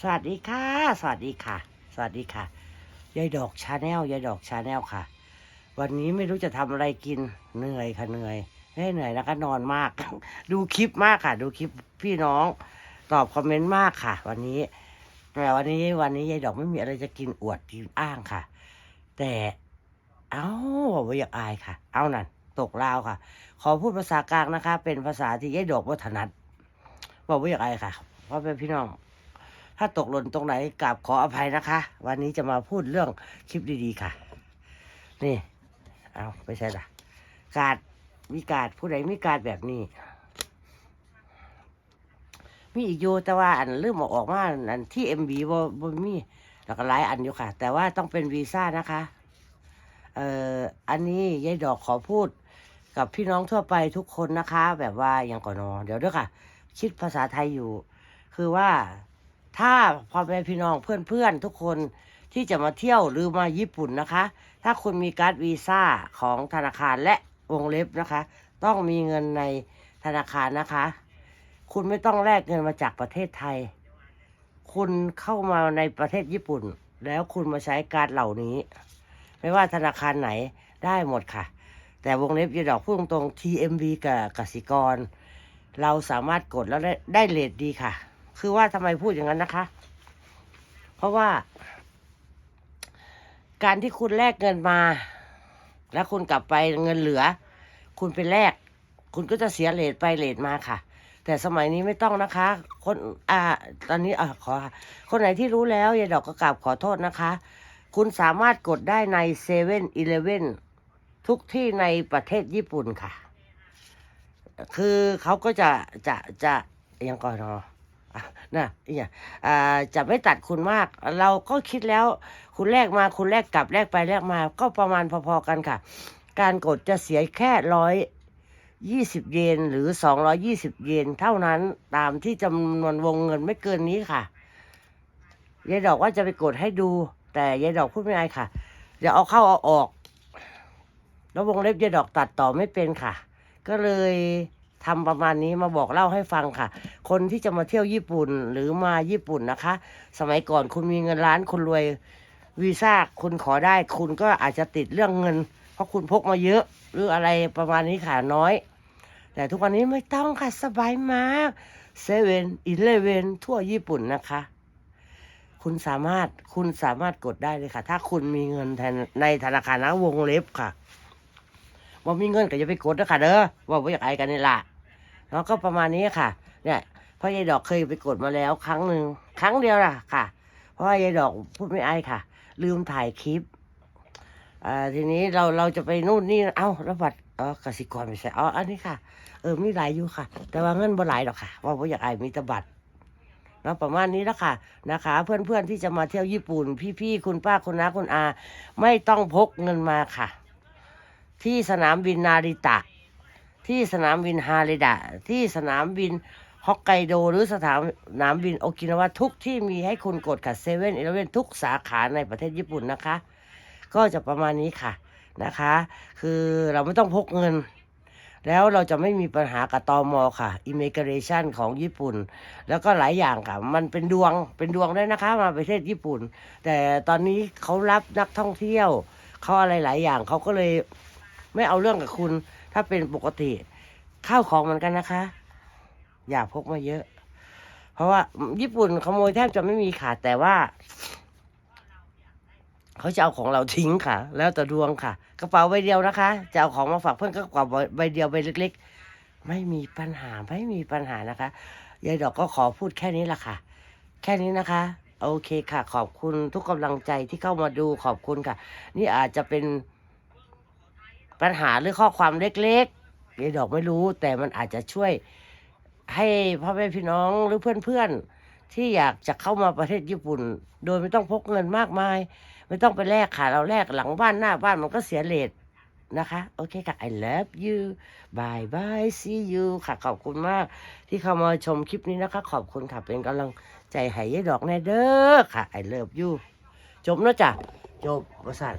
สวัสดีค่ะ สวัสดีค่ะ สวัสดีค่ะยายดอกชาแนลยายดอกชาแนลค่ะ วันนี้ไม่รู้จะทำอะไรกินเหนื่อยค่ะเหนื่อยไม่เหนื่อยนะคะนอนมาก ดูคลิปมากค่ะ ดูคลิปพี่น้อง ตอบคอมเมนต์มากค่ะ วันนี้ แต่วันนี้วันนี้ยายดอกไม่มีอะไรจะกินอวดกินอ้างค่ะ แต่เอ้าบอกว่าอยากอายค่ะ เอานั่นตกลาวค่ะ ขอพูดภาษากลางนะคะ เป็นภาษาที่ยายดอกวัฒนัดบอกว่าอยากอายค่ะเพราะเป็นพี่น้อง ถ้าตกหล่นตรงไหนกราบขออภัยนะคะ วันนี้จะมาพูดเรื่องคลิปดีๆค่ะ นี่เอาไม่ใช่ละการดมีการดผู้ใดมีการดแบบนี้ มีอีกอยู่แต่ว่าอันลืมเอาออกมาอันที่เอ็มบีบ่บ่มีแล้วก็หลายอันอยู่ค่ะ แต่ว่าต้องเป็นวีซ่านะคะเอ่ออันนี้ยายดอกขอพูดกับพี่น้องทั่วไปทุกคนนะคะ แบบว่าอย่างก่อนนอเดี๋ยวด้วยค่ะ คิดภาษาไทยอยู่ คือว่า ถ้าพ่อแม่พี่น้องเพื่อนๆทุกคนที่จะมาเที่ยวหรือมาญี่ปุ่นนะคะ ถ้าคุณมีการ์ดวีซ่าของธนาคารและวงเล็บนะคะ ต้องมีเงินในธนาคารนะคะ คุณไม่ต้องแลกเงินมาจากประเทศไทย คุณเข้ามาในประเทศญี่ปุ่น แล้วคุณมาใช้การ์ดเหล่านี้ ไม่ว่าธนาคารไหนได้หมดค่ะ แต่วงเล็บยีดอกพูดตรง TMB กับกสิกร เราสามารถกดแล้วได้ได้เลทดีค่ะ คือว่าทำไมพูดอย่างนั้นนะคะ เพราะว่า การที่คุณแลกเงินมา แล้วคุณกลับไปเงินเหลือ คุณไปแลกคุณก็จะเสียเลทไปเลทมาค่ะ แต่สมัยนี้ไม่ต้องนะคะ คนอ่า ตอนนี้อ่าขอ คนไหนที่รู้แล้วยายดอกก็กราบขอโทษนะคะ คุณสามารถกดได้ในเซเว่นอีเลเว่นทุกที่ในประเทศญี่ปุ่นค่ะ คือเขาก็จะจะจะยังก่อนเนาะอะ นะเนี่ยจะไม่ตัดคุณมาก เราก็คิดแล้ว คุณแลกมาคุณแลกกลับแลกไปแลกมา ก็ประมาณพอๆกันค่ะ การกดจะเสียแค่ร้อยยี่สิบเยนหรือสองร้อยี่สิบเยนเท่านั้นตามที่จำนวนวงเงินไม่เกินนี้ค่ะยายดอกว่าจะไปกดให้ดู แต่ยายดอกพูดไม่ได้ค่ะจะเอาเข้าเอาออก แล้ววงเล็บยายดอกตัดต่อไม่เป็นค่ะ ก็เลย ทำประมาณนี้มาบอกเล่าให้ฟังค่ะ คนที่จะมาเที่ยวญี่ปุ่นหรือมาญี่ปุ่นนะคะ สมัยก่อนคุณมีเงินล้านคุณรวยวีซ่าคุณขอได้คุณก็อาจจะติดเรื่องเงิน เพราะคุณพกมาเยอะหรืออะไรประมาณนี้ค่ะน้อย แต่ทุกวันนี้ไม่ต้องค่ะสบายมากเซเว่นอีเลเวนทั่วญี่ปุ่นนะคะ คุณสามารถคุณสามารถกดได้เลยค่ะ ถ้าคุณมีเงินแทนในธนาคารนะวงเล็บค่ะว่ามีเงินก็จะไปกดนะค่ะเด้อว่าไม่อยากไอกันนี่ละ แล้วก็ประมาณนี้ค่ะ เนี่ยพราะยายดอกเคยไปกดมาแล้วครั้งหนึ่งครั้งเดียวล่ะค่ะ เพราะว่ายายดอกพูดไม่ไอค่ะ ลืมถ่ายคลิปอ่าทีนี้เราเราจะไปนู่นนี่เอ้าแล้วบัตรเออกสิกรไม่ใช่อ๋ออันนี้ค่ะ เออมีหลายอยู่ค่ะ แต่ว่าเงินบ่หลายหรอกค่ะ ว่าไม่อยากไอมีแต่บัตรแล้วประมาณนี้แล้วค่ะนะคะ เพื่อนๆที่จะมาเที่ยวญี่ปุ่น พี่ๆคุณป้าคุณน้าคุณอา ไม่ต้องพกเงินมาค่ะ ที่สนามบินนาริตะ ที่สนามบินฮาเรดะ ที่สนามบินฮอกไกโด หรือสถานสนามบินโอกินาวะทุกที่มีให้คุณกดค่ะเซเว่นอีเลเว่นทุกสาขาในประเทศญี่ปุ่นนะคะ ก็จะประมาณนี้ค่ะนะคะ คือเราไม่ต้องพกเงิน แล้วเราจะไม่มีปัญหากับตอมอค่ะ immigration ของญี่ปุ่น แล้วก็หลายอย่างค่ะ มันเป็นดวงเป็นดวงด้วยนะคะ มาประเทศญี่ปุ่น แต่ตอนนี้เขารับนักท่องเที่ยวเขาอะไรหลายอย่างเขาก็เลยไม่เอาเรื่องกับคุณ ถ้าเป็นปกติข้าวของเหมือนกันนะคะ อย่าพกมาเยอะ เพราะว่า ญี่ปุ่นขโมยแทบจะไม่มีค่ะ แต่ว่าเขาจะเอาของเราทิ้งค่ะ แล้วแต่ดวงค่ะ กระเป๋าใบเดียวนะคะ จะเอาของมาฝากเพื่อนก็กระเป๋าใบเดียวใบเล็ก ๆ ไม่มีปัญหาไม่มีปัญหานะคะยายดอกก็ขอพูดแค่นี้แหละค่ะ แค่นี้นะคะโอเคค่ะ ขอบคุณทุกกำลังใจที่เข้ามาดูขอบคุณค่ะ นี่อาจจะเป็น ปัญหาหรือข้อความเล็กๆยายดอกไม่รู้ แต่มันอาจจะช่วยให้พ่อแม่พี่น้องหรือเพื่อนๆ ที่อยากจะเข้ามาประเทศญี่ปุ่น โดยไม่ต้องพกเงินมากมาย ไม่ต้องไปแลกค่ะเราแลกหลังบ้านหน้าบ้านมันก็เสียเลทนะคะ โอเคค่ะ I love you bye bye see you ค่ะ ขอบคุณมาก ที่เข้ามาชมคลิปนี้นะคะ ขอบคุณค่ะ เป็นกำลังใจให้ยายดอกแน่เด้อค่ะ I love you จบแล้วจ้ะจบประสาท